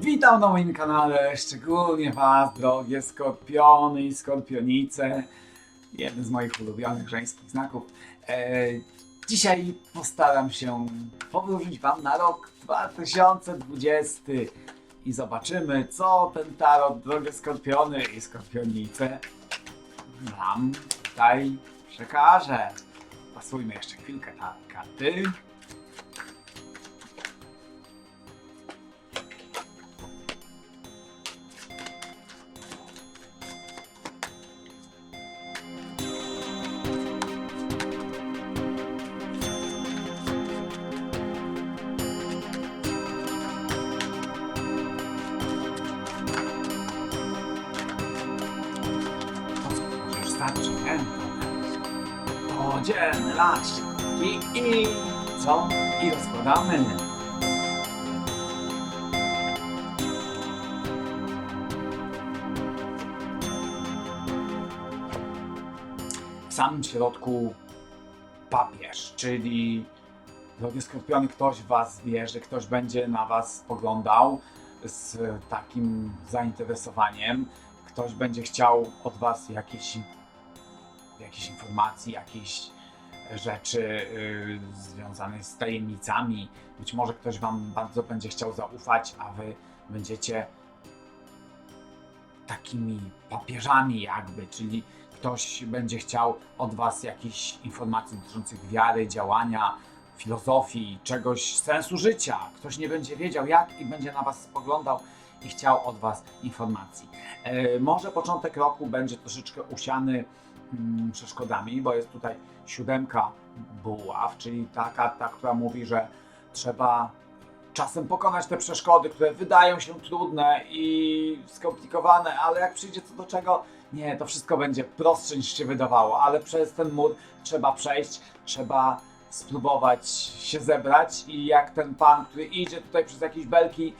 Witam na moim kanale, szczególnie Was, drogie skorpiony i skorpionice. Jeden z moich ulubionych żeńskich znaków. E, dzisiaj postaram się powrócić Wam na rok 2020 i zobaczymy, co ten tarot, drogie skorpiony i skorpionice, Wam tutaj przekaże. Pasujmy jeszcze chwilkę na karty. Może już starczy, nie? To dzielny las i, i co? I rozkładamy. W samym środku papież, czyli drogie skorpiony, ktoś was wierzy, ktoś będzie na was spoglądał z takim zainteresowaniem, ktoś będzie chciał od was jakieś, jakieś informacji, jakieś rzeczy y, związane z tajemnicami. Być może ktoś wam bardzo będzie chciał zaufać, a wy będziecie takimi papieżami jakby, czyli ktoś będzie chciał od was jakichś informacji dotyczących wiary, działania, filozofii, czegoś, sensu życia. Ktoś nie będzie wiedział jak i będzie na was spoglądał i chciał od was informacji. E, może początek roku będzie troszeczkę usiany przeszkodami, bo jest tutaj siódemka buław, czyli ta karta, która mówi, że trzeba czasem pokonać te przeszkody, które wydają się trudne i skomplikowane, ale jak przyjdzie co do czego, nie, to wszystko będzie prostsze niż się wydawało, ale przez ten mur trzeba przejść, trzeba spróbować się zebrać i jak ten pan, który idzie tutaj przez jakieś belki,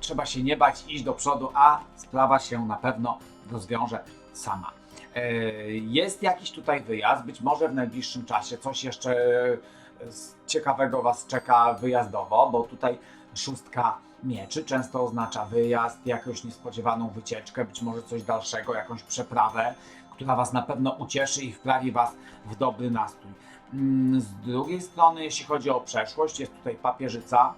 trzeba się nie bać, iść do przodu, a sprawa się na pewno rozwiąże sama. E, Jest jakiś tutaj wyjazd, być może w najbliższym czasie coś jeszcze e, ciekawego Was czeka wyjazdowo, bo tutaj szóstka mieczy często oznacza wyjazd, jakąś niespodziewaną wycieczkę, być może coś dalszego, jakąś przeprawę, która Was na pewno ucieszy i wprawi Was w dobry nastrój. Mm, Z drugiej strony, jeśli chodzi o przeszłość, jest tutaj papieżyca,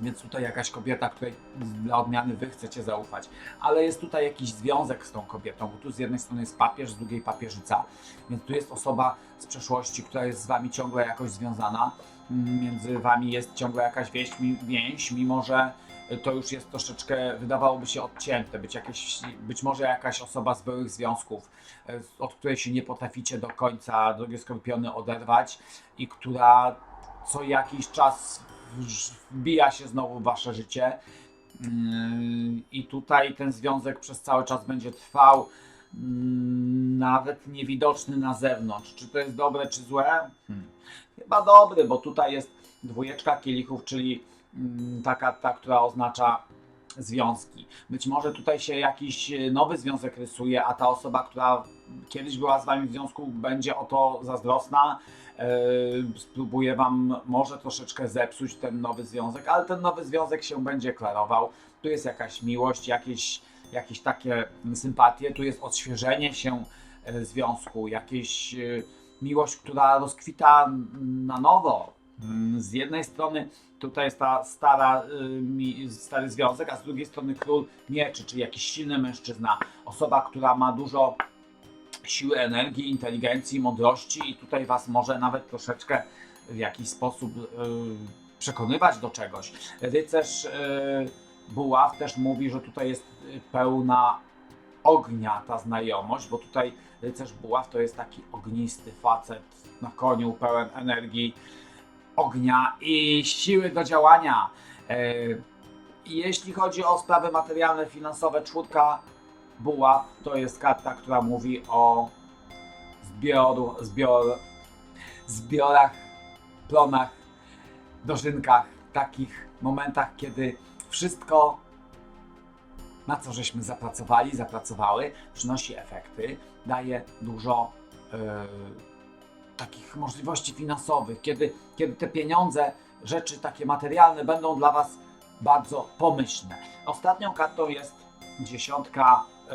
więc tutaj jakaś kobieta, której dla odmiany wy chcecie zaufać. Ale jest tutaj jakiś związek z tą kobietą, bo tu z jednej strony jest papież, z drugiej papieżyca, więc tu jest osoba z przeszłości, która jest z wami ciągle jakoś związana. Mm, Między wami jest ciągle jakaś więź, więź mimo że to już jest troszeczkę, wydawałoby się odcięte, być, jakieś, być może jakaś osoba z byłych związków, e, od której się nie potraficie do końca, drogie skorpiony, oderwać i która co jakiś czas wbija się znowu w wasze życie. Yy, I tutaj ten związek przez cały czas będzie trwał, mm, nawet niewidoczny na zewnątrz. Czy to jest dobre, czy złe? Hmm. Chyba dobre, bo tutaj jest dwójeczka kielichów, czyli mm, taka, ta, która oznacza związki. Być może tutaj się jakiś e, nowy związek rysuje, a ta osoba, która kiedyś była z wami w związku, będzie o to zazdrosna, e, spróbuje wam może troszeczkę zepsuć ten nowy związek, ale ten nowy związek się będzie klarował. Tu jest jakaś miłość, jakieś, jakieś takie sympatie, tu jest odświeżenie się e, związku, jakieś miłość, która rozkwita na nowo. Mm, Z jednej strony tutaj jest ta stara, y, stary związek, a z drugiej strony król mieczy, czyli jakiś silny mężczyzna, osoba, która ma dużo siły, energii, inteligencji, mądrości i tutaj was może nawet troszeczkę w jakiś sposób y, przekonywać do czegoś. Rycerz y, Buław też mówi, że tutaj jest pełna ognia ta znajomość, bo tutaj rycerz Buław to jest taki ognisty facet na koniu, pełen energii, ognia i siły do działania. E, Jeśli chodzi o sprawy materialne, finansowe, czwórka buław to jest karta, która mówi o zbioru, zbior, zbiorach, plonach, dożynkach, takich momentach, kiedy wszystko, na co żeśmy zapracowali, zapracowały, przynosi efekty, daje dużo e, takich możliwości finansowych, kiedy, kiedy te pieniądze, rzeczy takie materialne będą dla Was bardzo pomyślne. Ostatnią kartą jest dziesiątka y,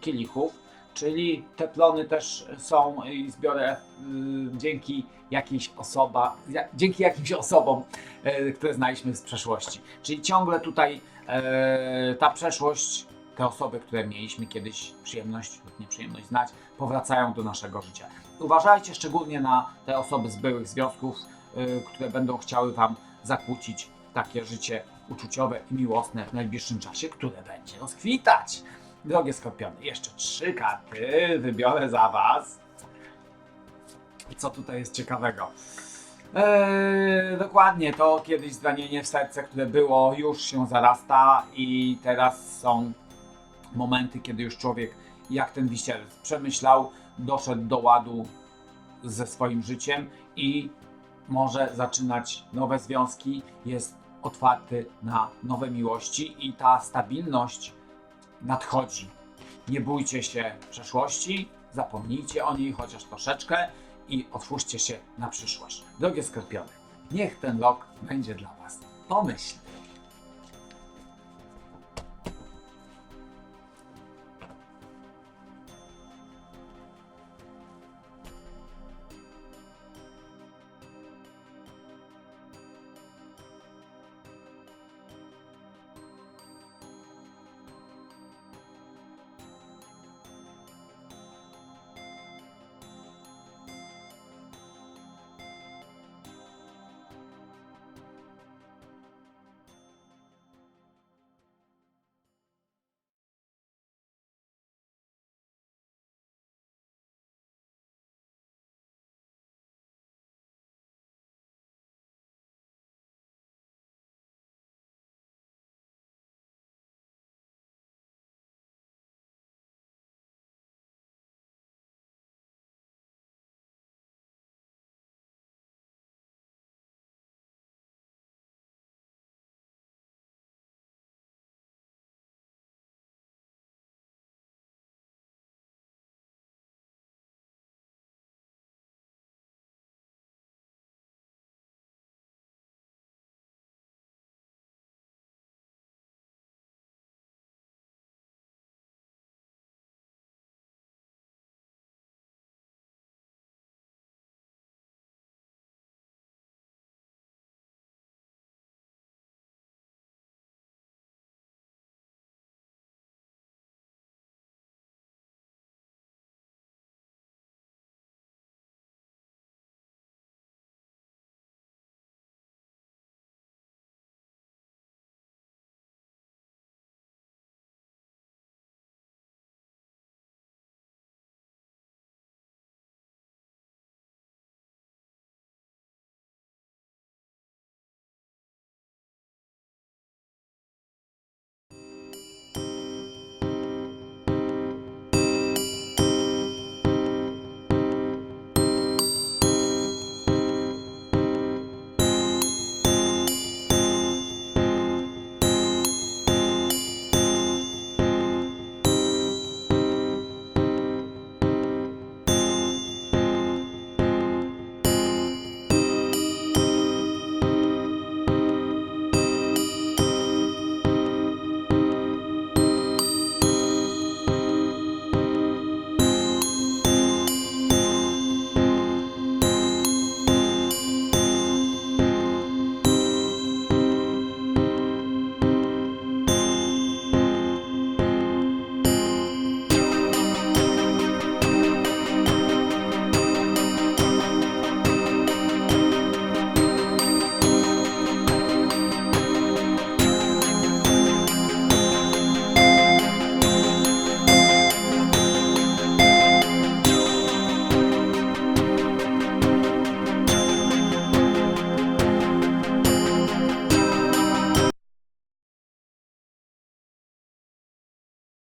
kielichów, czyli te plony też są i zbiorę y, dzięki jakiejś osoba, dzięki jakimś osobom, y, które znaliśmy z przeszłości. Czyli ciągle tutaj ta przeszłość, te osoby, które mieliśmy kiedyś przyjemność lub nieprzyjemność znać, powracają do naszego życia. Uważajcie szczególnie na te osoby z byłych związków, y, które będą chciały Wam zakłócić takie życie uczuciowe i miłosne w najbliższym czasie, które będzie rozkwitać. Drogie skorpiony, jeszcze trzy karty wybiorę za Was. Co tutaj jest ciekawego? Eee, dokładnie, to kiedyś zranienie w serce, które było, już się zarasta i teraz są momenty, kiedy już człowiek, jak ten wisielec, przemyślał, doszedł do ładu ze swoim życiem i może zaczynać nowe związki, jest otwarty na nowe miłości i ta stabilność nadchodzi. Nie bójcie się przeszłości, zapomnijcie o niej chociaż troszeczkę i otwórzcie się na przyszłość. Drogie skorpiony, niech ten rok będzie dla Was pomyślny.